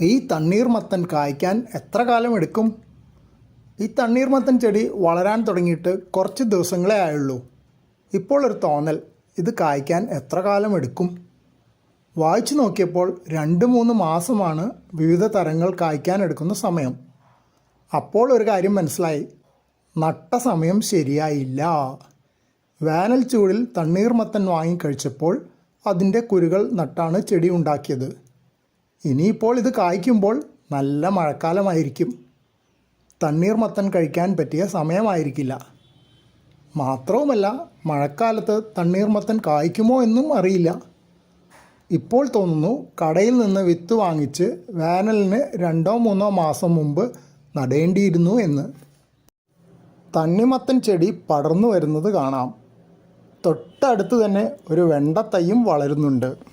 ഈ തണ്ണീർമത്തൻ കായ്ക്കാൻ എത്ര കാലം എടുക്കും? ഈ തണ്ണീർമത്തൻ ചെടി വളരാൻ തുടങ്ങിയിട്ട് കുറച്ച് ദിവസങ്ങളേ ആയുള്ളൂ. ഇപ്പോൾ ഒരു തോന്നൽ ഇത് കായ്ക്കാൻ എത്ര കാലം എടുക്കും? വായിച്ചു നോക്കിയപ്പോൾ രണ്ട് മൂന്ന് മാസമാണ് വിവിധ തരങ്ങൾ കായ്ക്കാൻ എടുക്കുന്ന സമയം. അപ്പോൾ ഒരു കാര്യം മനസ്സിലായി. നട്ട സമയം ശരിയായില്ല. വേനൽ ചൂടിൽ തണ്ണീർമത്തൻ വാങ്ങിക്കഴിച്ചപ്പോൾ അതിന്റെ കുരുകൾ നട്ടാണ് ചെടി ഉണ്ടാക്കിയത്. ഇനിയിപ്പോൾ ഇത് കായ്ക്കുമ്പോൾ നല്ല മഴക്കാലമായിരിക്കും. തണ്ണീർമത്തൻ കഴിക്കാൻ പറ്റിയ സമയമായിരിക്കില്ല. മാത്രവുമല്ല മഴക്കാലത്ത് തണ്ണീർമത്തൻ കായ്ക്കുമോ എന്നും അറിയില്ല. ഇപ്പോൾ തോന്നുന്നു കടയിൽ നിന്ന് വിത്ത് വാങ്ങിച്ച് വേനലിന് രണ്ടോ മൂന്നോ മാസം മുമ്പ് നടേണ്ടിയിരുന്നു എന്ന്. തണ്ണിമത്തൻ ചെടി പടർന്നു വരുന്നത് കാണാം. തൊട്ടടുത്ത് തന്നെ ഒരു വെണ്ടത്തൈയും വളരുന്നുണ്ട്.